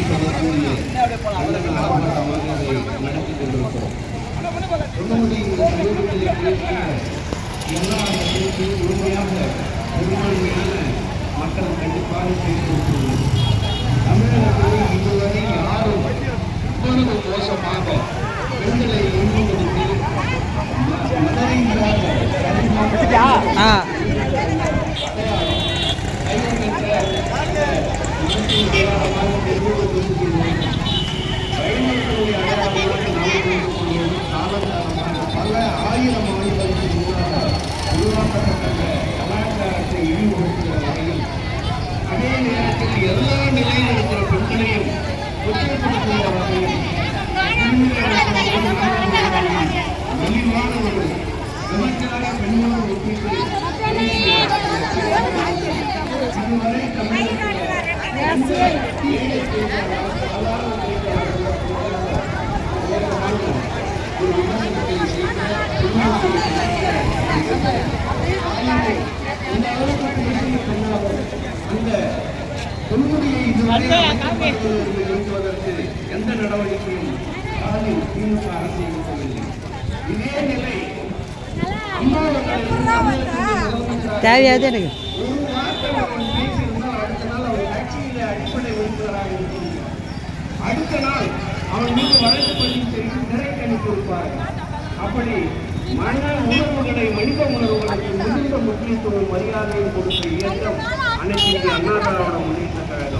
என்று சொல்லக்கூடிய அண்ணன் ஆர்ப்பாட்டமாக அதை நடத்தி கொண்டிருக்கிறோம் நம்முடைய இந்த சமூகத்திலே பேசிய எல்லா பேச்சு உண்மையாக பெரும்பான்மையான மக்கள் கண்டிப்பாக பேசியிருக்கிறது தமிழகத்தில் இதுவரை யாரும் இவ்வளவு மோசமாக பெண்களை எண்ணுவதற்கு மதரீதியாக ஆ. பல பெண்களோடு ஆண்டுகளுக்கு ஒப்பிட்டு இதுவரை தமிழகத்தில் நிறுத்துவதற்கு எந்த நடவடிக்கையும் திமுக அரசு எடுக்கவில்லை இதே நிலை தேவையாது எனக்கு. அடுத்த நாள் அவன் மீது வழக்கு பதிவு செய்து சிறைக்கு அனுப்பியிருப்பார் அப்படி மன உணர்வுகளை மனித உணர்வுகளுக்கு மிகுந்த முக்கியத்துவம் மரியாதையை கொடுக்க இயக்கம் அனைத்து இந்திய அண்ணா திராவிட முன்னேற்ற கழகம்.